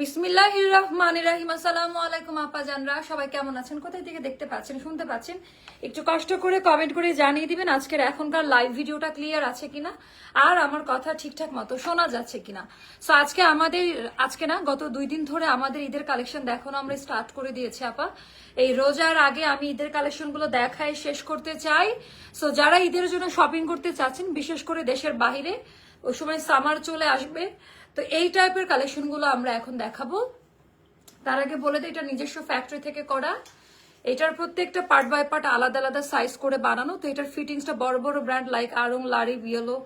বিসমিল্লাহ রহমান রাহিম। আসসালামু আলাইকুম আপা জানরা সবাই কেমন আছেন? কোথায় থেকে দেখতে পাচ্ছেন, শুনতে পাচ্ছেন? একটু কষ্ট করে কমেন্ট করে জানিয়ে দিবেন আজকের এখনকার লাইভ ভিডিওটা ক্লিয়ার আছে কিনা, আর আমার কথা ঠিকঠাক মতো শোনা যাচ্ছে কিনা। সো আজকে আমাদের, আজকে না, গত দুই দিন ধরে আমাদের ঈদের কালেকশন দেখানো আমরা স্টার্ট করে দিয়েছি, আপা। এই রোজার আগে আমি ঈদের কালেকশনগুলো দেখায় শেষ করতে চাই। সো যারা ঈদের জন্য শপিং করতে চাচ্ছেন, বিশেষ করে দেশের বাইরে, ওই সময় সামার চলে আসবে। তো এই টাইপের কালেকশনগুলো আমরা এখন দেখাবো। তার আগে বলে দিই, এটা নিজস্ব ফ্যাক্টরি থেকে করা। এটার প্রত্যেকটা পার্ট বাই পার্ট আলাদা আলাদা সাইজ করে বানানো। তো এটার ফিটিংসটা বড় বড় ব্র্যান্ড লাইক আরং লারি বিয়েলো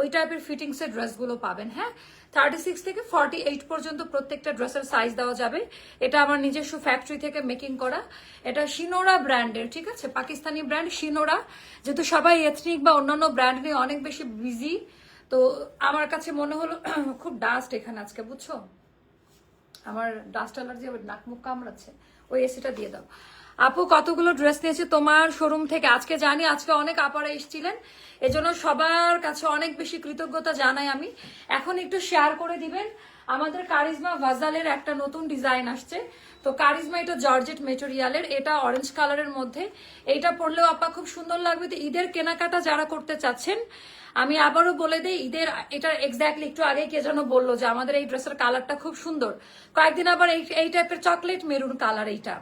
ওই টাইপের ফিটিংস এর ড্রেসগুলো পাবেন হ্যাঁ? থার্টি সিক্স থেকে ফর্টি এইট পর্যন্ত প্রত্যেকটা ড্রেসের সাইজ দেওয়া যাবে। এটা আমার নিজস্ব ফ্যাক্টরি থেকে মেকিং করা। এটা শিনোরা ব্র্যান্ডের ঠিক আছে? পাকিস্তানি ব্র্যান্ড শিনোরা যেহেতু সবাই এথনিক বা অন্যান্য ব্র্যান্ড নিয়ে অনেক বেশি বিজি তো আমার কাছে মনে হলো, খুব ডাস্ট এখানে আজকে, বুঝছ? আমার ডাস্ট অ্যালার্জি আবার নাক মুখ কামড়াচ্ছে। ওই এসিটা দিয়ে দাও। আপু, কতগুলো ড্রেস নিয়েছে তোমার শোরুম থেকে? আজকে জানি, আজকে অনেক আপারা এসেছিলেন। এজন্য সবার কাছে অনেক বেশি কৃতজ্ঞতা জানাই আমি। এখন একটু শেয়ার করে দিবেন। আমাদের কারিজমা ভাজালের একটা নতুন ডিজাইন আসছে। তো কারিজমা এটা জর্জেট মেটেরিয়ালের এটা অরেঞ্জ কালারের মধ্যে। এইটা পরলেও আপা খুব সুন্দর লাগবে। তো ঈদের কেনাকাটা যারা করতে চাচ্ছেন আমি আবারও বলে দিই, ঈদের, এটা এক্স্যাক্টলি একটু আগে কে যেন বলল যে আমাদের এই ড্রেসের কালারটা খুব সুন্দর। কয়েকদিন আবার এই টাইপের চকলেট মেরুন কালার এইটা।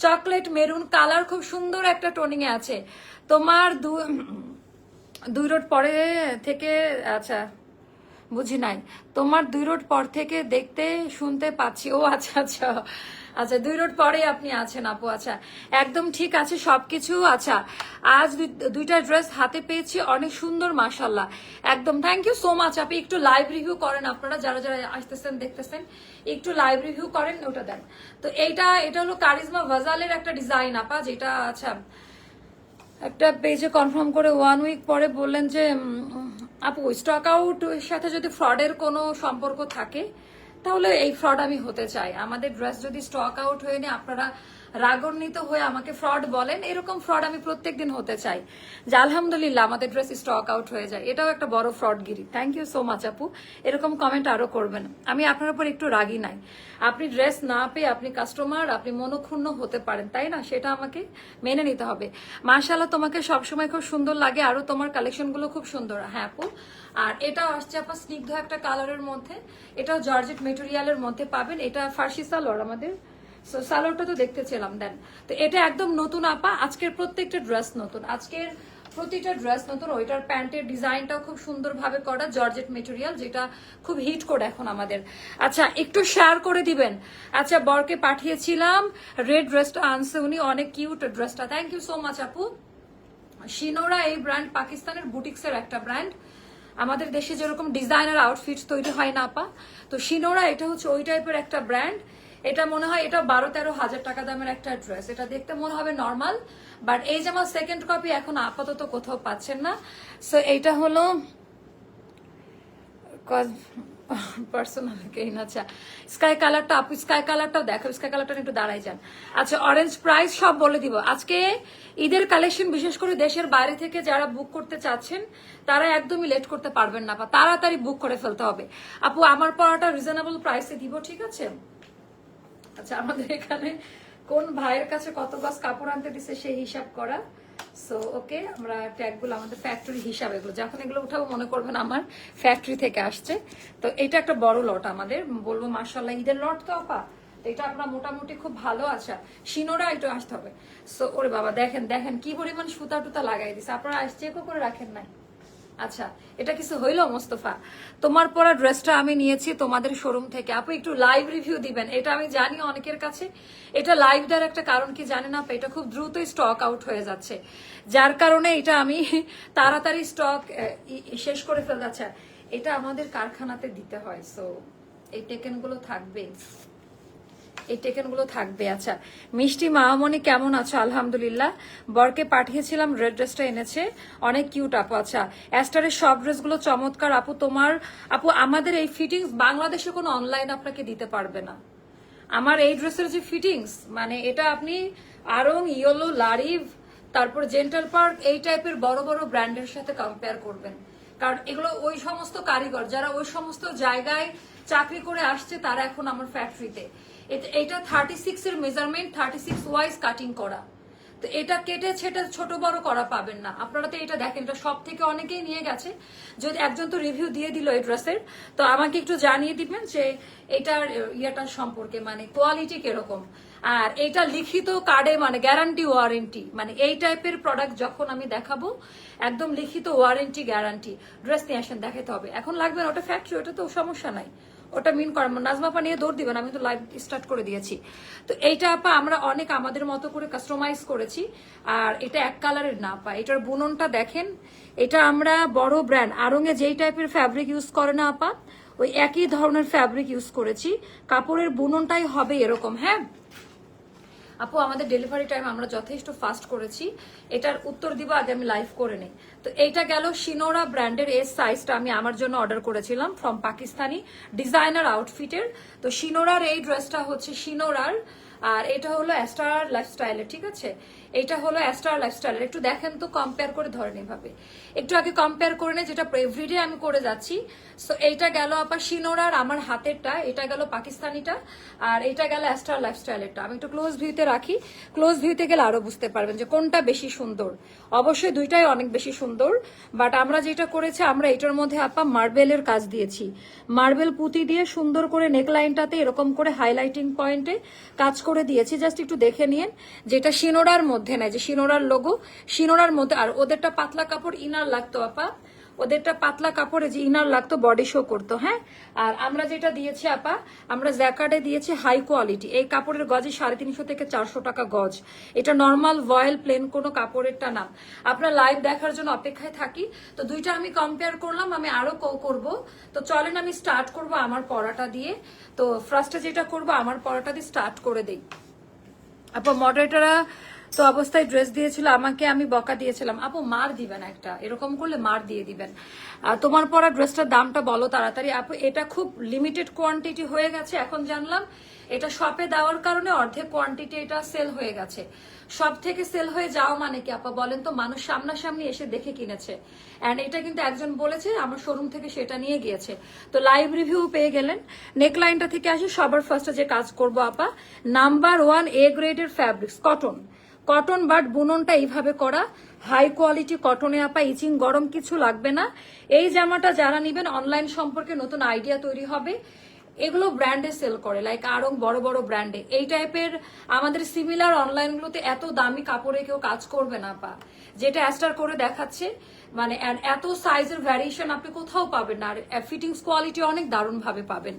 চকলেট মেরুন কালার খুব সুন্দর একটা টোনিং এ আছে। তোমার দুই রোড পরে থেকে আচ্ছা বুঝি নাই। তোমার দুই রোড পর থেকে দেখতে, শুনতে পাচ্ছি। ও আচ্ছা আচ্ছা। আচ্ছা দুই রোড পরে আপনি আছেন আপু আচ্ছা। একদম ঠিক আছে সবকিছু আচ্ছা। আজ দুই- দুইটা ড্রেস হাতে পেয়েছি, অনেক সুন্দর মাসাল্লাহ একদম থ্যাংক ইউ সো মাচ আপনি একটু লাইভ রিভিউ করেন আপনারা, যারা যারা আসতেছেন, দেখতেছেন। একটু লাইভ রিভিউ করেন, ওটা দেন। তো এইটা, এটা হলো কারিজমা ভাজালের একটা ডিজাইন আপা, যেটা আচ্ছা একটা পেজে কনফার্ম করে ওয়ান উইক পরে বললেন যে আপু স্টক আউট সাথে যদি ফ্রডের কোনো সম্পর্ক থাকে তাহলে এই ফ্রড আমি হতে চাই। আমাদের ড্রেস যদি স্টক আউট হয়ে নিয়ে আপনারা রাগান্বিত হয়ে আমাকে ফ্রড বলেন, এরকম ফ্রড আমি প্রত্যেকদিন হতে চাই। যে আলহামদুলিল্লাহ, আমাদের ড্রেস স্টক আউট হয়ে যায়। এটাও একটা বড় ফ্রডগিরি থ্যাংক ইউ সো মাচ আপু। এরকম কমেন্ট আরও করবেন। আমি আপনার উপর একটু রাগি নাই। আপনি ড্রেস না পেয়ে আপনি কাস্টমার আপনি মনক্ষুণ্ণ হতে পারেন, তাই না? সেটা আমাকে মেনে নিতে হবে। মাশাল্লাহ তোমাকে সবসময় খুব সুন্দর লাগে, আরও তোমার কালেকশনগুলো খুব সুন্দর। হ্যাঁ আপু। আর এটাও আসছে আপনার স্নিগ্ধ একটা কালারের মধ্যে। এটাও জর্জেট মেটেরিয়ালের মধ্যে পাবেন। এটা ফার্সি সালোয়ার আমাদের সো সালোয়ারটা তো দেখতে ছিলাম দেন। তো এটা একদম নতুন আপা, আজকের প্রত্যেকটা ড্রেস নতুন। আজকের প্রতিটা ড্রেস নতুন, ওইটার প্যান্টের ডিজাইনটাও খুব সুন্দরভাবে করা জর্জেট মেটেরিয়াল যেটা খুব হিট করে এখন আমাদের। আচ্ছা একটু শেয়ার করে দিবেন। আচ্ছা বরকে পাঠিয়েছিলাম রেড ড্রেসটা আনছে উনি, অনেক কিউট ড্রেসটা থ্যাংক ইউ সো মাচ আপু। শিনোরা এই ব্র্যান্ড পাকিস্তানের বুটিক্সের একটা ব্র্যান্ড আমাদের দেশে যেরকম ডিজাইনার আউটফিট তৈরি হয় না, আপা। তো শিনোরা, এটা হচ্ছে ওই টাইপের একটা ব্র্যান্ড এটা মনে হয় এটা বারো তেরো হাজার টাকা দামের একটা ড্রেস এটা দেখতে মনে হবে নর্মাল বাট এই যে আমার সেকেন্ড কপি এখন আপাতত কোথাও পাচ্ছেন না। সো এইটা হলো পার্সোনাল আচ্ছা। স্কাই কালারটা আপু স্কাই কালারটাও দেখো স্কাই কালারটা একটু দাঁড়াই যান। আচ্ছা অরেঞ্জ প্রাইস সব বলে দিব। আজকে ঈদের কালেকশন বিশেষ করে দেশের বাইরে থেকে যারা বুক করতে চাচ্ছেন, তারা একদমই লেট করতে পারবেন না বা তাড়াতাড়ি বুক করে ফেলতে হবে। আপু, আমার পড়াটা রিজনেবল প্রাইসে দিব, ঠিক আছে? আচ্ছা আমাদের এখানে কোন ভাইয়ের কাছে কত গাছ কাপড় আনতে দিছে সেই হিসাব করা। সো ওকে আমরা ট্যাগগুলো আমাদের ফ্যাক্টরি হিসাব এগুলো। যখন এগুলো উঠাবো মনে করবেন আমার ফ্যাক্টরি থেকে আসছে। তো এটা একটা বড় লট আমাদের। বলব মার্শাল্লাহ ঈদের লট তো আপা। এটা আপনার মোটামুটি খুব ভালো আছে। শিনোরা একটু আসতে হবে। সো ওরে বাবা, দেখেন দেখেন কি পরিমাণ সুতা টুতা লাগাই দিছে। আপনারা চেকও করে রাখেন নাই। আচ্ছা এটা কিছু হইল মোস্তফা? তোমার পরা ড্রেসটা আমি নিয়েছি তোমাদের শোরুম থেকে। আপু, একটু লাইভ রিভিউ দিবেন। এটা আমি জানি অনেকের কাছে। এটা লাইভ দেওয়ার একটা কারণ কি জানে না এটা খুব দ্রুতই স্টক আউট হয়ে যাচ্ছে। যার কারণে এটা আমি তাড়াতাড়ি স্টক শেষ করে ফেলতে আচ্ছা এটা আমাদের কারখানাতে দিতে হয় সো এই টেকেনগুলো থাকবে এই টেকেনগুলো থাকবে। আচ্ছা মিষ্টি মাহমনি কেমন আছো? আলহামদুলিল্লাহ। বরকে পাঠিয়েছিলাম রেড ড্রেসটা এনেছে। অনেক কিউট আপু। আচ্ছা অ্যাস্টারের সব ড্রেসগুলো চমৎকার। আপু, তোমার, আপু, আমাদের এই ফিটিংস বাংলাদেশে কোনো অনলাইন আপনাকে দিতে পারবে না। আমার এই ড্রেসের যে ফিটিংস মানে এটা আপনি আরং ইয়েলো লারিভ তারপর জেন্টাল পার্ক এই টাইপের বড় বড় ব্র্যান্ডের সাথে কম্পেয়ার করবেন। কারণ এগুলো ওই সমস্ত কারিগর, যারা ওই সমস্ত জায়গায় চাকরি করে আসছে, তারা এখন আমার ফ্যাক্টরিতে এটা থার্টি সিক্স এর measurement thirty six wise cutting করা। তো এটা কেটে ছেটে ছোট বড় করা পাবেন না। আপনারা তো এটা দেখেন, এটা সব থেকে অনেকেই নিয়ে গেছে। যদি একজন তো রিভিউ দিয়ে দিল এই ড্রেসের তো আমাকে একটু জানিয়ে দিবেন যে এটার ইয়েটার সম্পর্কে মানে কোয়ালিটি কীরকম। আর এটা লিখিত কার্ডে মানে গ্যারান্টি ওয়ারেন্টি মানে এই টাইপের প্রোডাক্ট যখন আমি দেখাবো, একদম লিখিত ওয়ারেন্টি গ্যারান্টি ড্রেস নিয়ে আসেন দেখাতে হবে। এখন লাগবে না, ওটা ফ্যাক্টরি ওটা তো সমস্যা নাই। ওটা মিন করা নাজমা পা নিয়ে দৌড় দিবেন, আমি তো লাইভ স্টার্ট করে দিয়েছি। তো এইটা আপা আমরা অনেক আমাদের মতো করে কাস্টমাইজ করেছি, আর এটা এক কালারের না পা এটার বুননটা দেখেন, এটা আমরা বড় ব্র্যান্ড আরঙে যেই টাইপের ফ্যাব্রিক ইউজ করে না আপা, ওই একই ধরনের ফ্যাব্রিক ইউজ করেছি। কাপড়ের বুননটাই হবে এরকম হ্যাঁ? আপু, আমাদের ডেলিভারি টাইম আমরা যথেষ্ট ফাস্ট করেছি। এটার উত্তর দিব, আগে আমি লাইভ করে নেই। তো এইটা গেল সিনোরা ব্র্যান্ডের এর সাইজটা আমি আমার জন্য অর্ডার করেছিলাম ফ্রম পাকিস্তানি ডিজাইনার আউটফিটের তো সিনোরার এই ড্রেসটা হচ্ছে সিনোরার আর এটা হলো অ্যাস্টার লাইফস্টাইলের ঠিক আছে? এটা হলো অ্যাস্টার লাইফস্টাইলের একটু দেখেন তো কম্পেয়ার করে ধরেন এভাবে। একটু আগে কম্পেয়ার করে নে, যেটা এভরিডে আমি করে যাচ্ছি। সো এইটা গেল আপা শিনোরার, আমার হাতেরটা, এটা গেল পাকিস্তানিটা, আর এটা গেল অ্যাস্টার লাইফস্টাইলেরটা আমি একটু ক্লোজ ভিউতে রাখি। ক্লোজ ভিউতে গেলে আরও বুঝতে পারবেন যে কোনটা বেশি সুন্দর। অবশ্যই দুইটাই অনেক বেশি সুন্দর। বাট আমরা যেটা করেছি, আমরা এটার মধ্যে আপা মার্বেলের কাজ দিয়েছি। মার্বেল পুঁতি দিয়ে সুন্দর করে নেকলাইনটাতে এরকম করে হাইলাইটিং পয়েন্টে কাজ করে দিয়েছি। জাস্ট একটু দেখে নিন, যেটা শিনোরার মধ্যে নেয় যে শিনোরার লোগো, শিনোরার মধ্যে, আর ওদেরটা পাতলা কাপড় ইনার লাগতো, আপা। ওদেরটা পাতলা কাপড়ে যে ইনার লাগতো বডি শো করতো হ্যাঁ? আর আমরা যেটা দিয়েছি, আপা, আমরা জ্যাকার্ডে দিয়েছি হাই কোয়ালিটি এই কাপড়ের গজে সাড়ে তিনশো থেকে চারশো টাকা গজ। এটা নর্মাল ভয়েল প্লেন কোনো কাপড়েরটা না। আপনার লাইভ দেখার জন্য অপেক্ষায় থাকি। তো দুইটা আমি কম্পেয়ার করলাম, আমি আরও করব। তো চলেন আমি স্টার্ট করব আমার পড়াটা দিয়ে। তো ফার্স্টে যেটা করব, আমার পড়াটা দিয়ে স্টার্ট করে দেই। আপা মডারেটাররা তো অবস্থায় ড্রেস দিয়েছিল, আমাকে আমি বকা দিয়েছিলাম, আপু, মার দিবেন একটা। এরকম করলে মার দিয়ে দিবেন। তোমার পরা ড্রেসটার দামটা বলো তাড়াতাড়ি। আপু, এটা খুব লিমিটেড কোয়ান্টিটি হয়ে গেছে, এখন জানলাম এটা শপে দেওয়ার কারণে অর্ধেক কোয়ান্টিটি এটা সেল হয়ে গেছে। সব থেকে সেল হয়ে যাও মানে কি আপা বলেন তো? মানুষ সামনাসামনি এসে দেখে কিনেছে। অ্যান্ড এটা কিন্তু একজন বলেছে, আমার শোরুম থেকে সেটা নিয়ে গিয়েছে। তো লাইভ রিভিউ পেয়ে গেলেন। নেকলাইনটা থেকে আসি, সবার ফার্স্টে যে কাজ করব আপা নাম্বার ওয়ান এ গ্রেডের ফ্যাব্রিক্স কটন কটন বাট বুননটা এইভাবে করা। হাই কোয়ালিটি কটনে আপা ইচিং গরম কিছু লাগবে না। এই জামাটা যারা নিবেন অনলাইন সম্পর্কে নতুন আইডিয়া তৈরি হবে। এগুলো ব্র্যান্ডে সেল করে লাইক আরও বড় বড় ব্র্যান্ডে এই টাইপের আমাদের সিমিলার অনলাইনগুলোতে এত দামি কাপড়ে কেউ কাজ করবে না পা যেটা অ্যাস্টার করে দেখাচ্ছে। মানে এত সাইজের ভ্যারিয়েশন আপনি কোথাও পাবেন না। আর ফিটিংস কোয়ালিটি অনেক দারুণভাবে পাবেন।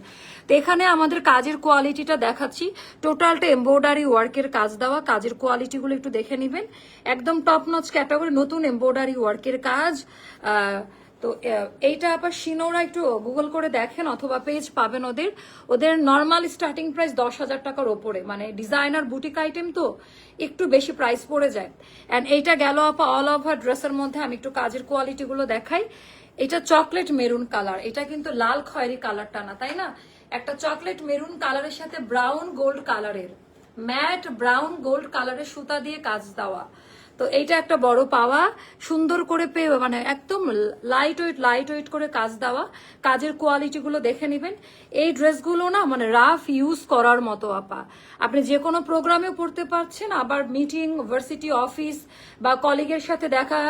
তো এখানে আমাদের কাজের কোয়ালিটিটা দেখাচ্ছি। টোটালটা এম্ব্রয়ডারি ওয়ার্কের কাজ দেওয়া। কাজের কোয়ালিটিগুলো একটু দেখে নেবেন। একদম টপ নচ ক্যাটাগরি নতুন এম্ব্রয়ডারি ওয়ার্কের কাজ। তো এইটা আবার শিনোরা একটু গুগল করে দেখেন অথবা পেজ পাবেন ওদের। ওদের নর্মাল স্টার্টিং প্রাইস দশ হাজার টাকার ওপরে। মানে ডিজাইনার বুটিক আইটেম তো একটু বেশি প্রাইস পড়ে যায়। অ্যান্ড এইটা গেল আপা অল ওভার ড্রেসের মধ্যে, আমি একটু কাজের কোয়ালিটি গুলো দেখাই। এটা চকলেট মেরুন কালার এটা কিন্তু লাল খয়েরি কালারটা না, তাই না? একটা চকলেট মেরুন কালারের সাথে ব্রাউন গোল্ড কালারের ম্যাট ব্রাউন গোল্ড কালারের সুতা দিয়ে কাজ দেওয়া। তো এইটা একটা বড় পাওয়া, সুন্দর করে পেয়ে মানে একদম লাইট ওয়েট লাইট ওয়েট করে কাজ দেওয়া। কাজের কোয়ালিটিগুলো দেখে নেবেন। এই ড্রেসগুলো না মানে রাফ ইউজ করার মতো, আপা। আপনি যে কোনো প্রোগ্রামেও পড়তে পারছেন, আবার মিটিং ভার্সিটি অফিস বা কলিগের সাথে দেখা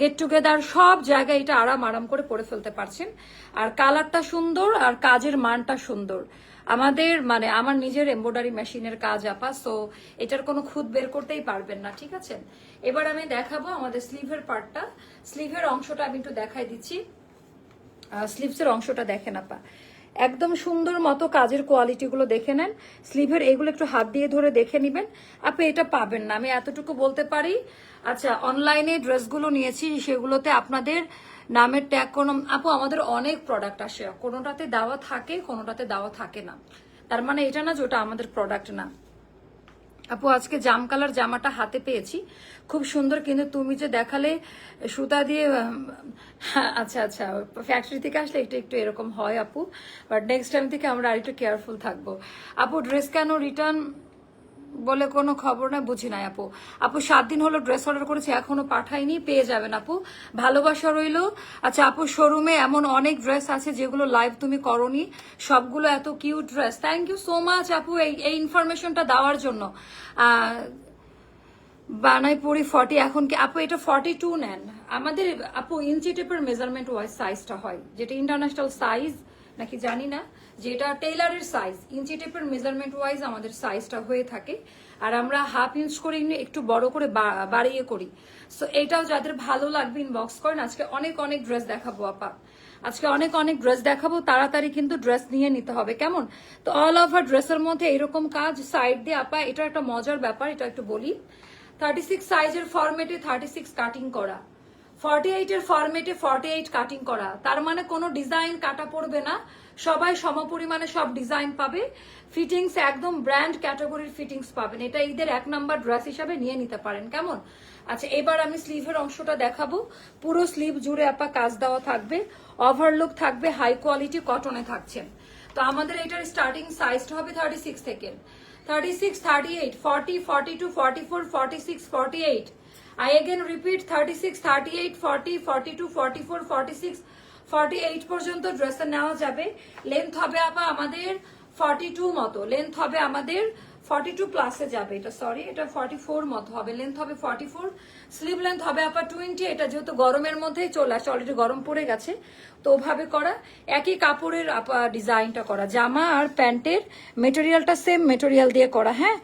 গেট টুগেদার সব জায়গায় এটা আরাম আরাম করে পরে ফেলতে পারছেন। আর কালারটা সুন্দর, আর কাজের মানটা সুন্দর। আমাদের মানে আমার নিজের এমব্রয়ডারি মেশিনের কাজ, আপা সো এটার কোনো খুদ বের করতেই পারবেন না, ঠিক আছে? এবার আমি দেখাবো আমাদের স্লিভের পার্টটা। স্লিভের অংশটা আমি একটু দেখাই দিচ্ছি। স্লিভসের অংশটা দেখেন আপা। একদম সুন্দর মতো কাজের কোয়ালিটি গুলো দেখে নেন। স্লিভের এগুলো একটু হাত দিয়ে ধরে দেখে নিবেন। আপনি এটা পাবেন না। আমি এতটুকু বলতে পারি। আচ্ছা অনলাইনে ড্রেসগুলো নিয়েছি, সেগুলোতে আপনাদের নামের ট্যাগ কোনো আপু, আমাদের অনেক প্রোডাক্ট আসে। কোনোটাতে দেওয়া থাকে, কোনোটাতে দেওয়া থাকে না। তার মানে এটা না যে ওটা আমাদের প্রোডাক্ট না। আপু, আজকে জাম কালার জামাটা হাতে পেয়েছি। খুব সুন্দর, কিন্তু তুমি যে দেখালে, সুতা দিয়ে আচ্ছা আচ্ছা ফ্যাক্টরি থেকে আসলে একটু একটু এরকম হয় আপু। বাট নেক্সট টাইম থেকে আমরা আর একটু কেয়ারফুল থাকব। আপু ড্রেস কেন রিটার্ন বলে কোনো খবর না বুঝি নাই আপু। আপু সাত দিন হলো ড্রেস অর্ডার করেছি এখনও পাঠাইনি পেয়ে যাবেন আপু। ভালোবাসা রইল। আচ্ছা আপু শোরুমে এমন অনেক ড্রেস আছে যেগুলো লাইভ তুমি করনি। সবগুলো এত cute dress thank you so much আপু এই এই ইনফরমেশনটা দেওয়ার জন্য। আহ, বানাই পড়ি ফর্টি এখন কি আপু এটা ফর্টি টু নেন। আমাদের আপু ইঞ্চি টেপের মেজারমেন্ট ওয়াইজ সাইজটা হয় যেটা ইন্টারন্যাশনাল সাইজ নাকি জানি না, যে এটা টেইলারের সাইজ ইঞ্চি টেপের মেজারমেন্ট ওয়াইজ আমাদের সাইজটা হয়ে থাকে। আর আমরা হাফ ইঞ্চ করে একটু বড় করে বাড়িয়ে করি। সো এটাও যাদের ভালো লাগবে ইনবক্স করেন, আজকে অনেক অনেক ড্রেস দেখাবো আপা। আজকে অনেক অনেক ড্রেস দেখাবো, তাড়াতাড়ি কিন্তু ড্রেস নিয়ে নিতে হবে, কেমন? তো অল ওভার ড্রেসের মধ্যে এরকম কাজ সাইড দিয়ে, আপা, এটা একটা মজার ব্যাপার, এটা একটু বলি। থার্টি সিক্স সাইজের ফরম্যাটে থার্টি সিক্স কাটিং করা। ফর্টি এইটের ফরম্যাটে ফর্টি এইট কাটিং করা। তার মানে কোনো ডিজাইন কাটা পড়বে না। সবাই সমপরিমাণে সব ডিজাইন পাবে। ফিটিংস একদম ব্র্যান্ড ক্যাটাগরির ফিটিংস পাবেন। এটা ঈদের এক নাম্বার ড্রেস হিসাবে নিয়ে নিতে পারেন। কেমন? আচ্ছা এবার আমি স্লিভের অংশটা দেখাবো। পুরো স্লিভ জুড়ে আপা কাজ দেওয়া থাকবে। ওভারলুক থাকবে হাই কোয়ালিটি কটনে থাকছেন। তো আমাদের এটার স্টার্টিং সাইজটা হবে থার্টি সিক্স থেকে। Thirty six thirty eight forty forty two forty four forty six forty eight I again repeat 36, 38, 40, 42, 44, 46, 48 পর্যন্ত ড্রেসটা নেওয়া যাবে। লেন্থ হবে আপা আমাদের 42 মতো। লেন্থ হবে আমাদের 42 প্লাসে যাবে এটা সরি এটা 44 মতো হবে। লেন্থ হবে 44 স্লিভ লেন্থ হবে আপা 20, এটা যেহেতু গরমের মধ্যেই চলে আসে অলরেডি গরম পড়ে গেছে, তো ওভাবে করা। একই কাপড়ের আপা ডিজাইনটা করা। জামা আর প্যান্টের মেটেরিয়ালটা সেম মেটেরিয়াল দিয়ে করা হ্যাঁ?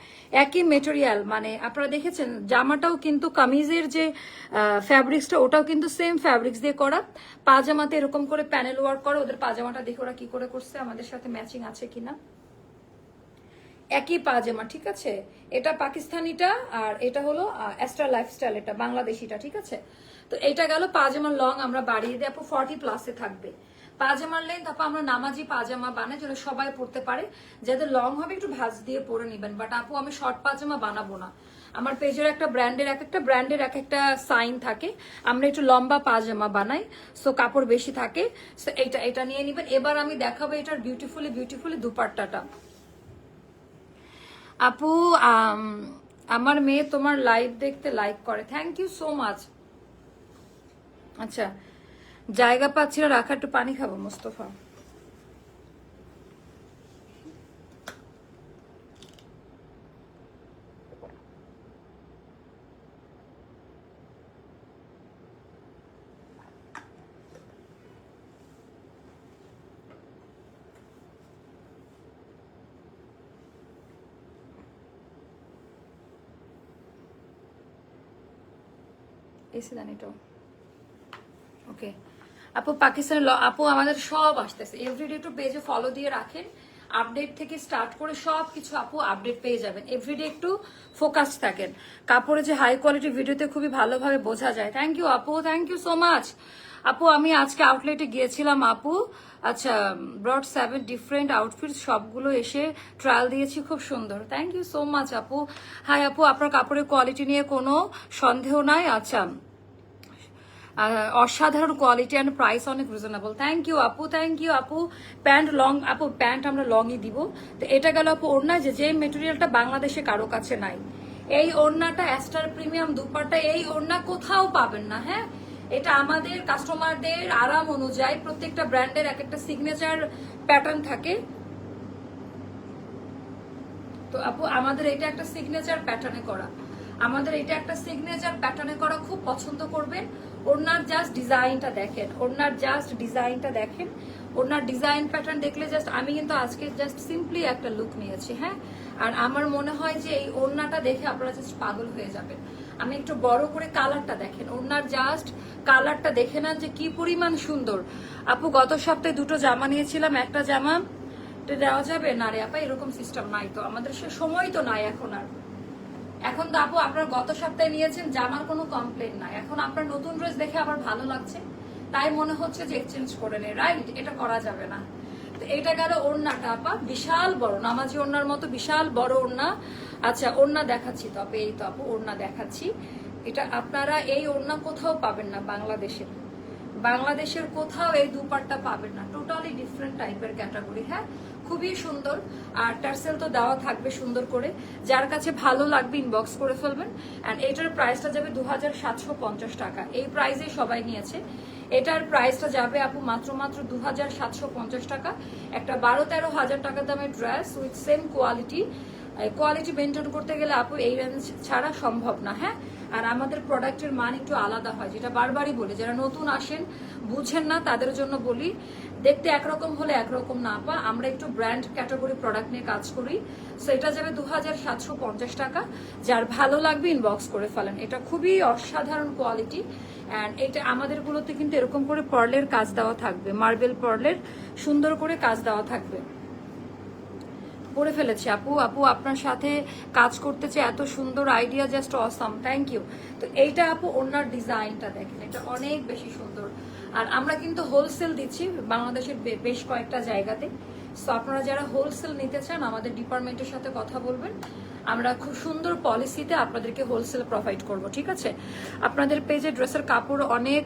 একই মেটেরিয়াল মানে আপনারা দেখেছেন, জামাটাও কিন্তু কামিজের যে ফ্যাব্রিক্সটা ওটাও কিন্তু সেম ফ্যাব্রিক্স দিয়ে করা। পাজামাতে এরকম করে প্যানেল ওয়ার্ক করা, ওদের পাজামাটা দেখে ওরা কি করে করছে, আমাদের সাথে ম্যাচিং আছে কিনা। একই পাজামা, ঠিক আছে? এটা পাকিস্তানিটা আর এটা হলো এক্সট্রা লাইফস্টাইল এটা বাংলাদেশিটা, ঠিক আছে? তো এটা গেল পাজামার লং, আমরা বাড়িয়ে দিই আপু ফর্টি প্লাসে থাকবে। পাজামার লেন্থ আপু, আমরা নামাজি পাজামা বানাই যেন সবাই পড়তে পারে। যাদের লং হবে, একটু ভাজ দিয়ে পরে নেবেন। বাট আপু, আমি শর্ট পাজামা বানাবো না। আমার পেজের একটা ব্র্যান্ডের এক একটা ব্র্যান্ডের এক একটা সাইন থাকে। আমরা একটু লম্বা পাজামা বানাই সো কাপড় বেশি থাকে। সো এটা এটা নিয়ে নিবেন। এবার আমি দেখাবো এটার বিউটিফুলি বিউটিফুলি দুপাট্টাটা। আপু আমার মেয়ে তোমার লাইভ দেখতে লাইক করে। থ্যাংক ইউ সো মাচ আচ্ছা জায়গা পাচ্ছি রাখা একটু পানি খাব, মোস্তফা। এসে জানি তো ওকে আপু পাকিস্তানের আপু, আমাদের সব আসতেছে। এভরিডে একটু পেজে ফলো দিয়ে রাখেন। আপডেট থেকে স্টার্ট করে সব কিছু আপু আপডেট পেয়ে যাবেন। এভরিডে একটু ফোকাস থাকেন। কাপড়ে যে হাই কোয়ালিটি ভিডিওতে খুবই ভালোভাবে বোঝা যায়। থ্যাংক ইউ আপু থ্যাংক ইউ সো মাচ আপু, আমি আজকে আউটলেটে গিয়েছিলাম আপু। আচ্ছা ব্রড সেভেন ডিফারেন্ট আউটফিট সবগুলো এসে ট্রায়াল দিয়েছি, খুব সুন্দর। থ্যাংক ইউ সো মাচ আপু। হাই আপু, আপনার কাপড়ের কোয়ালিটি নিয়ে কোনো সন্দেহ নাই? আচ্ছা। অসাধারণ কোয়ালিটি অ্যান্ড প্রাইস অনেক রিজনেবল থ্যাংক ইউ আপু থ্যাংক ইউ আপু। প্যান্ট লং আপু প্যান্ট আমরা লংই দিব। তো এটা গেল আপু ওড়না যে যে মেটেরিয়ালটা বাংলাদেশে কারও কাছে নাই। এই ওড়নাটা অ্যাস্টার প্রিমিয়াম দুপাট্টা, এই ওড়না কোথাও পাবেন না হ্যাঁ? এটা আমাদের কাস্টমারদের আরাম অনুযায়ী প্রত্যেকটা ব্র্যান্ডের এক একটা সিগনেচার প্যাটার্ন থাকে। তো আপু, আমাদের এটা একটা সিগনেচার প্যাটার্নে করা। আমাদের এটা একটা সিগনেচার প্যাটার্নে করা খুব পছন্দ করবেন। ওনার জাস্ট ডিজাইনটা দেখেন। ওনার জাস্ট ডিজাইনটা দেখেন। ওনার ডিজাইন প্যাটার্ন দেখলে জাস্ট আমি কিন্তু আজকে জাস্ট সিম্পলি একটা লুক নিয়েছি হ্যাঁ? আর আমার মনে হয় যে এই ওড়নাটা দেখে আপনারা জাস্ট পাগল হয়ে যাবেন। আমি একটু বড় করে কালারটা দেখেন। ওনার জাস্ট কালারটা দেখে নেন যে কি পরিমাণ সুন্দর। আপু, গত সপ্তাহে দুটো জামা নিয়েছিলাম, একটা জামা। দেওয়া যাবে? না রে আপা, এরকম সিস্টেম নাই তো। আমাদের সে সময় তো নাই এখন আর। এখন তো আপু আপনার গত সপ্তাহে নিয়েছেন, জামার কোনো কমপ্লেন নাই। এখন আপনার নতুন ড্রেস দেখে আবার ভালো লাগছে। তাই মনে হচ্ছে যে এক্সচেঞ্জ করে নে রাইট এটা করা যাবে না। তো এটা গেল ওড়নাটা, আপা। বিশাল বড়। নামাজি ওড়নার মতো বিশাল বড় ওড়না। আচ্ছা ওড়না দেখাচ্ছি তো আপু। এই তো আপু, ওড়না দেখাচ্ছি। এটা আপনারা এই ওড়না কোথাও পাবেন না বাংলাদেশে। বাংলাদেশের কোথাও এই দুপাট্টা পাবেন না। টোটালি ডিফারেন্ট টাইপের ক্যাটাগরি হ্যাঁ? খুবই সুন্দর। আর টার্সেল তো দেওয়া থাকবে সুন্দর করে। যার কাছে ভালো লাগবে ইনবক্স করে ফেলবেন। অ্যান্ড এটার প্রাইসটা যাবে দু হাজার সাতশো পঞ্চাশ টাকা। এই প্রাইসে সবাই নিয়েছে। এটার প্রাইসটা যাবে আপু মাত্র মাত্র দু হাজার সাতশো পঞ্চাশ টাকা। একটা বারো তেরো হাজার টাকা দামের dress with same quality quality maintain করতে গেলে আপু এই রেঞ্জ ছাড়া সম্ভব না হ্যাঁ? আর আমাদের প্রোডাক্টের মান একটু আলাদা হয়, যেটা বারবারই বলি, যারা নতুন আসেন, বুঝেন না, তাদের জন্য বলি, দেখতে একরকম হলে একরকম না পা, আমরা একটু ব্র্যান্ড ক্যাটাগরি প্রোডাক্ট নিয়ে কাজ করি। সো এটা যাবে দু হাজার সাতশো পঞ্চাশ টাকা, যার ভালো লাগবে ইনবক্স করে ফেলেন। এটা খুবই অসাধারণ কোয়ালিটি অ্যান্ড এটা আমাদেরগুলোতে কিন্তু এরকম করে পার্লের কাজ দেওয়া থাকবে মার্বেল পার্লের সুন্দর করে কাজ দেওয়া থাকবে। পড়ে ফেলেছি। আপু আপু, আপনার সাথে কাজ করতে চাই এত সুন্দর idea just awesome thank you তো এইটা আপু ওনার ডিজাইনটা দেখেন, এটা অনেক বেশি সুন্দর। আর আমরা কিন্তু হোলসেল দিচ্ছি বাংলাদেশের বেশ কয়েকটা জায়গাতে। সো আপনারা যারা হোলসেল নিতে চান, আমাদের ডিপার্টমেন্টের সাথে কথা বলবেন। আমরা খুব সুন্দর পলিসিতে আপনাদেরকে হোলসেল প্রোভাইড করব, ঠিক আছে? আপনাদের পেজে ড্রেসের কাপড় অনেক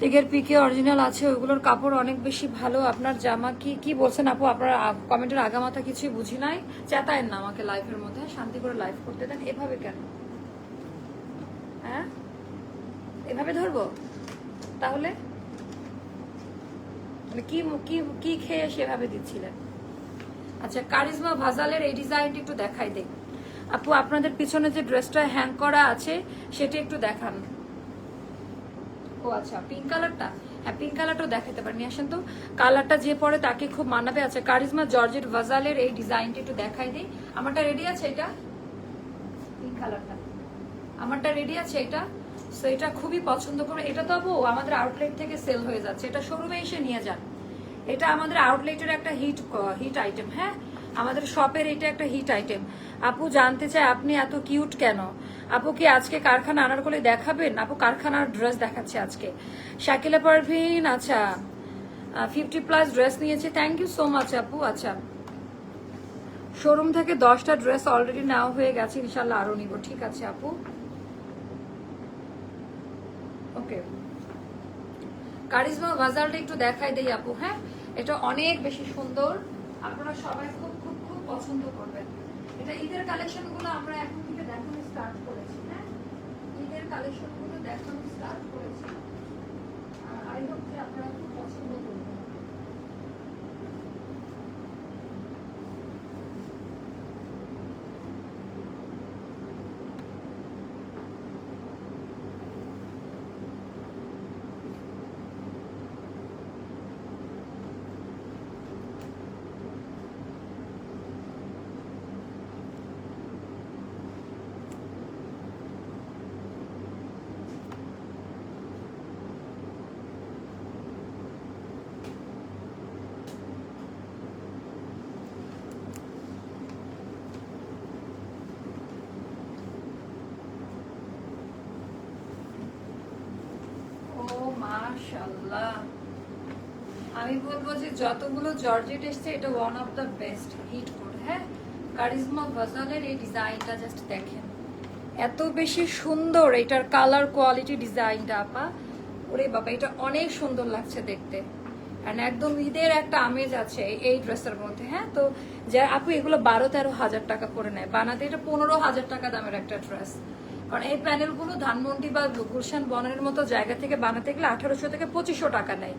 দিকের পিকে অরিজিনাল আছে, ওইগুলোর কাপড় অনেক বেশি ভালো। আপনার জামা কি কি বলছেন আপু? আপনার কমেন্টের আগামাথা কিছুই বুঝি নাই। চেতায়েন না আমাকে লাইফের মধ্যে, শান্তি করে লাইভ করতে দেন। এভাবে কেন? হ্যাঁ? এভাবে ধরবো? তাহলে? মানে কি কি কি খেয়ে সেভাবে দিচ্ছিলেন? আচ্ছা কারিজমা ভাজালের এই ডিজাইনটা একটু দেখাই দেই। আপু, আপনাদের পিছনে যে ড্রেসটা হ্যাং করা আছে, সেটা একটু দেখান। আচ্ছা পিঙ্ক কালারটা হ্যাঁ পিঙ্ক কালারটাও দেখাতে পারেন আসেন তো। কালারটা যে পরে তাকে খুব মানাবে আচ্ছা কারিজমা জর্জেট ভাজালের এই ডিজাইনটা একটু দেখাই দিই। আমারটা রেডি আছে এটা? পিঙ্ক কালারটা আমারটা রেডি আছে এটা? সো এটা খুবই পছন্দ করে এটা তো আপু আমাদের আউটলেট থেকে সেল হয়ে যাচ্ছে। এটা শোরুমে এসে নিয়ে যান। এটা আমাদের আউটলেটের একটা হিট হিট আইটেম হ্যাঁ? আমাদের শপের এটা একটা হিট আইটেম আপু জানতে চাই, আপনি এত কিউট কেন? আপু কি আজকে কারখানা আনার করে দেখাবেন? আপু কারখানার ড্রেস দেখাচ্ছে আজকে। শাকিলা পারভিন আচ্ছা। ফিফটি প্লাস ড্রেস নিয়েছে। থ্যাংক ইউ সো মাচ আপু। আচ্ছা। শোরুম থেকে দশটা ড্রেস অলরেডি নেওয়া হয়ে গেছে। ইনশাল্লাহ আরও নিব। ঠিক আছে, আপু। ওকে কারিজমা বাজারটা একটু দেখাই দেই, আপু হ্যাঁ? এটা অনেক বেশি সুন্দর। আপনারা সবাই খুব খুব খুব পছন্দ করবেন। এটা ঈদের কালেকশনগুলো আমরা এখন থেকে দেখানো স্টার্ট ঈদের কালেকশন দেখানো স্টার্ট করেছি। আই হোপ যে আপনারা খুব পছন্দ করবেন। ও মাশাআল্লাহ। আমি বলব যে যতগুলো জর্জেট এসছে, এটা one of the best hit code হ্যাঁ? কারিজমা গজালের এই ডিজাইনটা জাস্ট দেখেন। এত বেশি সুন্দর এটার কালার কোয়ালিটি ডিজাইনটা আপা। ওরে বাবা, এটা অনেক সুন্দর লাগছে দেখতে। অ্যান্ড একদম ঈদের একটা আমেজ আছে এই ড্রেসের মধ্যে হ্যাঁ? তো যা আপু, এগুলো বারো তেরো হাজার টাকা করে নেয়। বানাতে এটা পনেরো হাজার টাকা দামের একটা ড্রেস। কারণ এই প্যানেলগুলো ধানমন্ডি বা গুলশান বনের মতো জায়গা থেকে বানাতে গেলে আঠারোশো থেকে পঁচিশশো টাকা নেয়।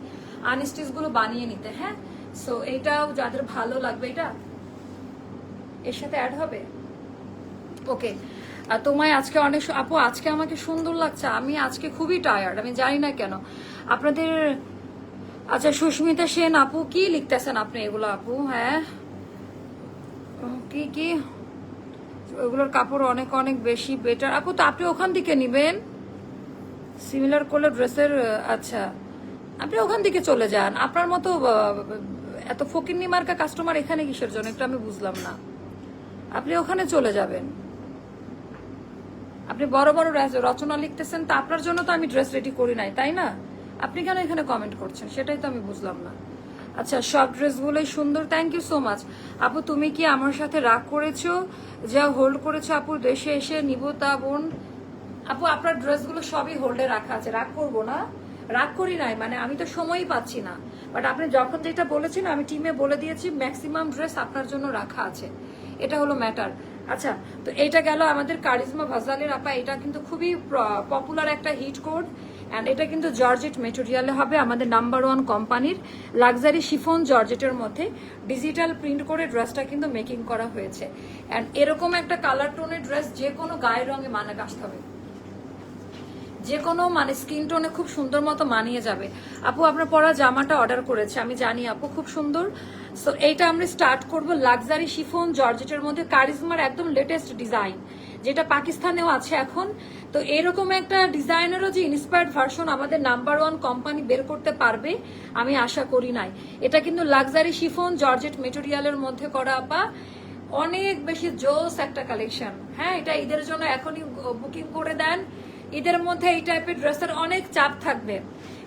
আনস্টিচগুলো বানিয়ে নিতে হ্যাঁ? সো এইটাও যাদের ভালো লাগবে, এটা? এর সাথে অ্যাড হবে? ওকে তোমায় আজকে অনেক আপু, আজকে আমাকে সুন্দর লাগছে। আমি আজকে খুবই টায়ার্ড আমি জানি না কেন। আপনাদের আচ্ছা সুস্মিতা সেন আপু, কি লিখতেছেন আপনি এগুলো আপু হ্যাঁ? কি কি? ওগুলোর কাপড় অনেক অনেক বেশি বেটার আপু, তো আপনি ওখান থেকে নিবেন? সিমিলার করলে ড্রেসের আচ্ছা। আপনি ওখান থেকে চলে যান। আপনার মতো এত ফকিন্নি মার্কা কাস্টমার এখানে কিসের জন্য? একটু আমি বুঝলাম না। আপনি ওখানে চলে যাবেন। আপনি বড় বড় রচনা লিখতেছেন, তা আপনার জন্য তো আমি ড্রেস রেডি করি নাই, তাই না? আপনি কেন এখানে কমেন্ট করছেন? সেটাই তো আমি বুঝলাম না। আচ্ছা সব ড্রেসগুলোই সুন্দর। থ্যাংক ইউ সো মাচ আপু, তুমি কি আমার সাথে রাগ করেছ? যা হোল্ড করেছ আপু, দেশে এসে নিব তা বোন। আপু, আপনার ড্রেসগুলো সবই হোল্ডে রাখা আছে। রাগ করব না। রাগ করি নাই মানে আমি তো সময়ই পাচ্ছি না। বাট আপনি যখন যেটা বলেছেন, আমি টিমে বলে দিয়েছি ম্যাক্সিমাম ড্রেস আপনার জন্য রাখা আছে। এটা হলো ম্যাটার আচ্ছা তো এটা গেল আমাদের কারিজমা ভাজালের আপা, এটা কিন্তু খুবই পপুলার একটা হিট কোড অ্যান্ড এটা কিন্তু জর্জেট মেটেরিয়ালে হবে, আমাদের নাম্বার ওয়ান কোম্পানির লাক্সারি শিফন জর্জেটের মধ্যে। ডিজিটাল প্রিন্ট করে ড্রেসটা কিন্তু মেকিং করা হয়েছে। অ্যান্ড এরকম একটা কালার টোনের ড্রেস যে কোনো গায়ের রঙে মানে আসতে হবে। যে কোনো মানে স্কিন টোনে খুব সুন্দর মতো মানিয়ে যাবে। আপু, আপনার পরা জামাটা অর্ডার করেছে, আমি জানি আপু, খুব সুন্দর। সো এইটা আমরা স্টার্ট করব লাক্সারি শিফন জর্জেটের মধ্যে। কারিজমার একদম লেটেস্ট ডিজাইন যেটা পাকিস্তানেও আছে এখন। তো এরকম একটা ডিজাইনেরও যে ইন্সপায়ার্ড ভার্সন আমাদের নাম্বার ওয়ান কোম্পানি বের করতে পারবে, আমি আশা করি নাই। এটা কিন্তু লাক্সারি শিফন জর্জেট মেটেরিয়ালের মধ্যে করা আপা। অনেক বেশি জোস একটা কালেকশন হ্যাঁ এটা ঈদের জন্য এখনই বুকিং করে দেন। ঈদের মধ্যে এই টাইপের ড্রেসের অনেক চাপ থাকবে।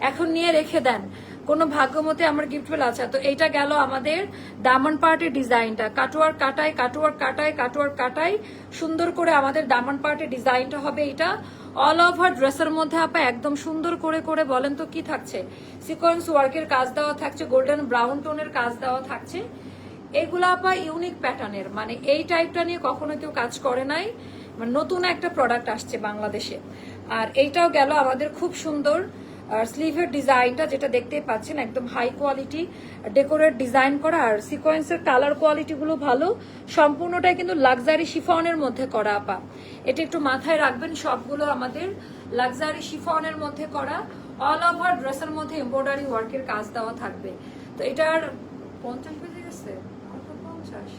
এখন নিয়ে রেখে দেন। কোনো ভাগ্যমতে আমার গিফট পেল আছে। তো এইটা গেল আমাদের দামন পার্টির ডিজাইনটা। কাটোয়ার কাটাই কাটোয়ার কাটাই কাটোয়ার কাটাই সুন্দর করে আমাদের দামন পার্টির ডিজাইনটা হবে এটা। অল ওভার ড্রেসের মধ্যে আপা একদম সুন্দর করে করে বলেন তো কি থাকছে? সিকোয়েন্স ওয়ার্কের কাজ দেওয়া থাকছে গোল্ডেন ব্রাউন টোনের কাজ দেওয়া থাকছে। এগুলা আপা ইউনিক প্যাটার্নের মানে এই টাইপটা নিয়ে কখনো কেউ কাজ করে নাই। মানে নতুন একটা প্রোডাক্ট আসছে বাংলাদেশে। আর এইটাও গেল আমাদের খুব সুন্দর স্লিভের ডিজাইনটা যেটা দেখতে পাচ্ছেন, একদম হাই কোয়ালিটি ডেকোরেট ডিজাইন করা, আর সিকোয়েন্সের কালার কোয়ালিটি গুলো ভালো। সম্পূর্ণটাই কিন্তু লাক্সারি শিফনের মধ্যে করা, আপা। এটা একটু মাথায় রাখবেন, সবগুলো আমাদের লাক্সারি শিফনের মধ্যে করা। অল ওভার ড্রেসের মধ্যে এমব্রয়ডারি ওয়ার্কের কাজ দেওয়া থাকবে। তো এটার পঞ্চাশ বেজে গেছে? পঞ্চাশ?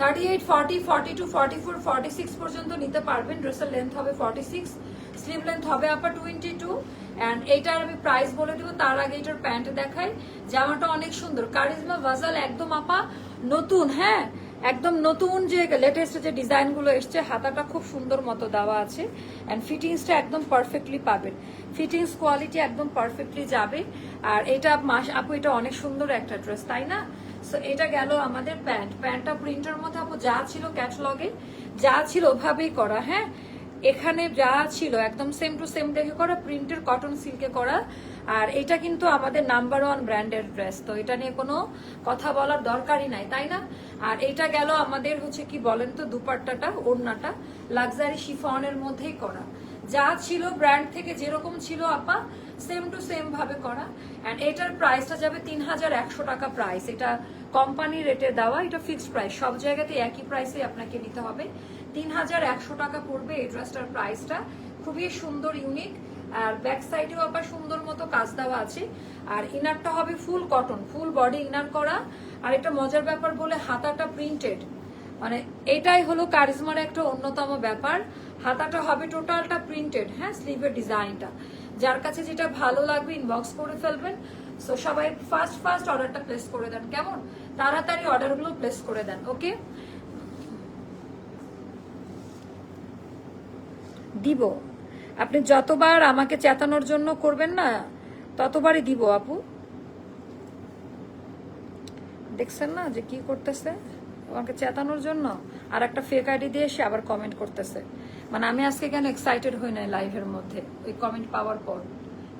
Thirty eight forty forty two forty four forty six পর্যন্ত নিতে পারবেন। ড্রেসের লেন্থ হবে ফর্টি সিক্স স্লিভ লেন্থ হবে আপনার টোয়েন্টি টু অ্যান্ড এইটার আমি প্রাইস বলে দিব। তার আগে এটার প্যান্ট দেখাই। জামাটা অনেক সুন্দর। কারিজমা ভাজাল একদম আপা নতুন হ্যাঁ? একদম নতুন যে লেটেস্ট যে ডিজাইনগুলো এসছে, হাতাটা খুব সুন্দর মতো দেওয়া আছে অ্যান্ড ফিটিংসটা একদম পারফেক্টলি পাবেন। ফিটিংস কোয়ালিটি একদম পারফেক্টলি যাবে। আর এটা মাস, আপু, এটা অনেক সুন্দর একটা ড্রেস তাই না? সো এটা গেল আমাদের প্যান্ট। প্যান্টটা প্রিন্টের মধ্যে আপু যা ছিল ক্যাটলগে, যা ছিল ওভাবেই করা হ্যাঁ? এখানে যা ছিল একদম সেম টু সেম দেখে করা, প্রিন্টের কটন সিল্কে করা। আর এটা কিন্তু আমাদের নাম্বার ওয়ান ব্র্যান্ডের ড্রেস তো এটা নিয়ে কোনো কথা বলার দরকারই নাই, তাই না? আর এটা গেল আমাদের হচ্ছে কি বলেন তো, দুপাট্টাটা, ওড়নাটা লাক্সারি শিফনের মধ্যেই করা। যা ছিল ব্র্যান্ড থেকে যেরকম ছিল আপা সেম টু সেম ভাবে করা। অ্যান্ড এটার প্রাইসটা যাবে তিন হাজার একশো টাকা প্রাইস এটা কোম্পানি রেটে দেওয়া, এটা ফিক্সড প্রাইস সব জায়গাতে একই প্রাইসে আপনাকে নিতে হবে। তিন হাজার একশো টাকা পড়বে এই ড্রেসটার প্রাইসটা খুবই সুন্দর ইউনিক আর ব্যাক সাইডেও আবার সুন্দর মতো কাজ দেওয়া আছে। আর ইনারটা হবে full cotton full body inner করা। আর একটা মজার ব্যাপার বলে হাতাটা প্রিন্টেড মানে এটাই হলো কারিজমার একটা অন্যতম ব্যাপার। হাতাটা হবে টোটালটা প্রিন্টেড হ্যাঁ স্লিভের ডিজাইনটা যার কাছে যেটা ভালো লাগবে ইনবক্স করে ফেলবেন। সো সবাই ফার্স্ট ফার্স্ট অর্ডারটা প্লেস করে দেন। কেমন? তাড়াতাড়ি অর্ডারগুলো প্লেস করে দেন ওকে দিব। আপনি যতবার আমাকে চেতানোর জন্য করবেন না, ততবারই দিব, আপু। দেখছেন না যে কি করতেছে? আমাকে চেতানোর জন্য? আর একটা ফেক আইডি দিয়ে সে আবার কমেন্ট করতেছে। মানে আমি আজকে কেন এক্সাইটেড হই নাই লাইভের মধ্যে? ওই কমেন্ট পাওয়ার পর।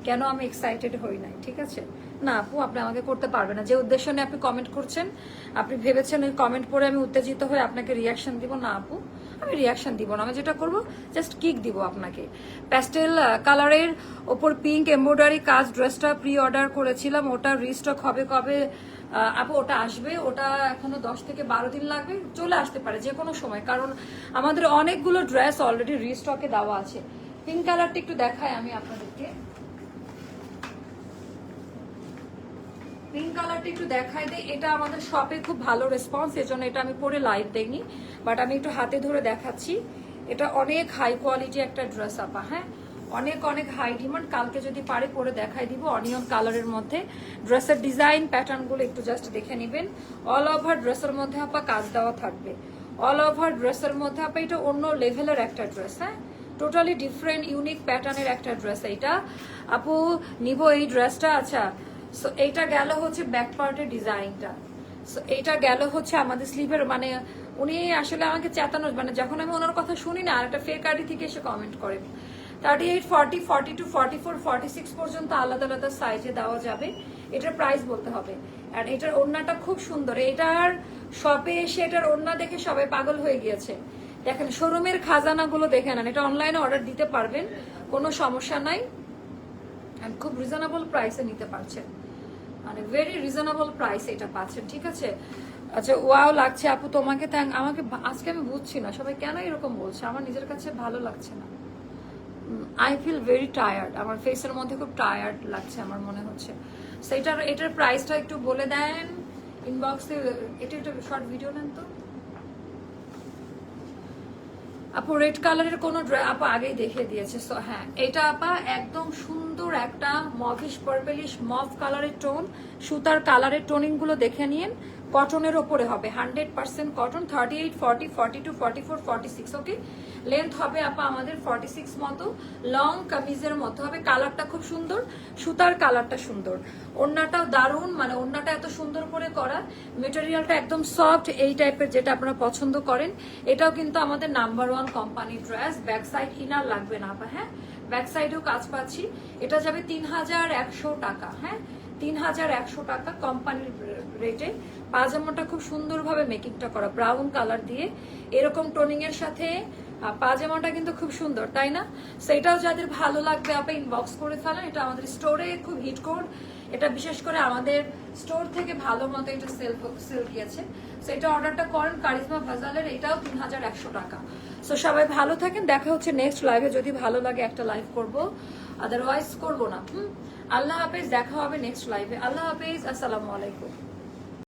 কেন আমি এক্সাইটেড হই নাই? ঠিক আছে? না, আপু, আপনি আমাকে করতে পারবেন না। যে উদ্দেশ্য নিয়ে আপনি কমেন্ট করছেন, আপনি ভেবেছেন ওই কমেন্ট পরে আমি উত্তেজিত হয়ে আপনাকে রিয়াকশন দিব? না, আপু, আমি রিয়াকশন দিব না। আমি যেটা করব জাস্ট কিক দিব আপনাকে। প্যাস্টেল কালারের ওপর পিঙ্ক এমব্রয়ডারি কাজ ড্রেসটা প্রি অর্ডার করেছিলাম। ওটা রিস্টক হবে কবে? আপু ওটা আসবে, ওটা এখনও দশ থেকে বারো দিন লাগবে, চলে আসতে পারে যে কোনো সময়, কারণ আমাদের অনেকগুলো ড্রেস অলরেডি রিস্টকে দেওয়া আছে। পিঙ্ক কালারটা একটু দেখাই আমি আপনাদেরকে। পিঙ্ক কালারটা একটু দেখাই দেয় এটা আমাদের শপে খুব ভালো রেসপন্স এজন্য এটা আমি পরে লাইভ দেইনি বাট আমি একটু হাতে ধরে দেখাচ্ছি। এটা অনেক হাই কোয়ালিটি একটা ড্রেস আপা হ্যাঁ? অনেক অনেক হাই ডিমান্ড কালকে যদি পারে, পরে দেখাই দিব। অনিয়ন কালারের মধ্যে ড্রেসের ডিজাইন প্যাটার্নগুলো একটু জাস্ট দেখে নেবেন। অল ওভার ড্রেসের মধ্যে আপা কাজ দেওয়া থাকবে। অল ওভার ড্রেসের মধ্যে আপা এটা অন্য লেভেলের একটা ড্রেস হ্যাঁ? টোটালি ডিফারেন্ট ইউনিক প্যাটার্নের একটা ড্রেস এইটা। আপু, নিব এই ড্রেসটা আচ্ছা। সো এইটা গেল হচ্ছে ব্যাক পার্টের ডিজাইনটা সো এইটা গেল হচ্ছে আমাদের স্লিভের মানে উনি আসলে আমাকে চেতানো মানে যখন আমি ওনার কথা শুনি না, আর একটা ফেক থেকে এসে কমেন্ট করেন thirty eight forty forty two forty four forty six পর্যন্ত আলাদা আলাদা সাইজে দেওয়া যাবে। এটার বলতে হবে। এটার ওড়নাটা খুব সুন্দর। এসে এটার ওড়না দেখে সবাই পাগল হয়ে গিয়েছে। দেখেন শোরুমের খাজানাগুলো দেখে নেন এটা অনলাইনে অর্ডার দিতে পারবেন, কোনো সমস্যা নাই। খুব রিজনেবল প্রাইসে নিতে পারছেন। মানে ভেরি রিজনেবল প্রাইস এটা পাচ্ছেন, ঠিক আছে? আচ্ছা ওয়াও লাগছে আপু তোমাকে থ্যাংক আমাকে, আজকে আমি বুঝছি না। সবাই কেন এরকম বলছে? আমার নিজের কাছে ভালো লাগছে না। আই ফিল ভেরি টায়ার্ড আমার ফেসের মধ্যে খুব টায়ার্ড লাগছে, আমার মনে হচ্ছে। সেটার এটার প্রাইসটা একটু বলে দেন ইনবক্সে এটা একটা শর্ট ভিডিও নেন তো। আপু রেড কালারের কোন আপা আগেই দেখিয়ে দিয়েছে। সো হ্যাঁ এটা আপা একদম সুন্দর একটা মভিশ পার্পেলিশ মভ কালারের টোন সুতার কালারের টোনিংগুলো দেখে নিন। কটনের ওপরে হবে। Hundred percent cotton thirty eight forty forty two forty four forty six okay length হবে আপা আমাদের ফর্টি সিক্স মতো। লং কামিজের মতো হবে। কালারটা খুব সুন্দর। সুতার কালারটা সুন্দর। ওড়নাটাও দারুণ। মানে ওড়নাটা এত সুন্দর করে করা। মেটেরিয়ালটা একদম সফট এই টাইপের যেটা আপনারা পছন্দ করেন। এটাও কিন্তু আমাদের নাম্বার ওয়ান কোম্পানির ড্রেস ব্যাক সাইড ইনার লাগবে না আপা হ্যাঁ? ব্যাক সাইডেও কাজ পাচ্ছি। এটা যাবে তিন হাজার একশো টাকা হ্যাঁ? তিন হাজার একশো টাকা কোম্পানির রেটে পাজামাটা খুব সুন্দরভাবে মেকিংটা করা ব্রাউন কালার দিয়ে। এরকম টোনিং এর সাথে পাজামাটা কিন্তু খুব সুন্দর, তাই না? সেটাও যাদের ভালো লাগবে, আপনি ইনবক্স করে ফেলেন। এটা আমাদের স্টোরে খুব হিট কোড এটা বিশেষ করে আমাদের স্টোর থেকে ভালো মতো এটা সেল সেল গিয়েছে। সো এটা অর্ডারটা করেন কারিজমা ভাজালের এটাও তিন হাজার একশো টাকা। সো সবাই ভালো থাকেন। দেখা হচ্ছে নেক্সট লাইভে যদি ভালো লাগে, একটা লাইভ করব। আদারওয়াইজ করব না। হুম? আল্লাহ হাফেজ, দেখা হবে নেক্সট লাইভে আল্লাহ হাফেজ, আসসালামু আলাইকুম।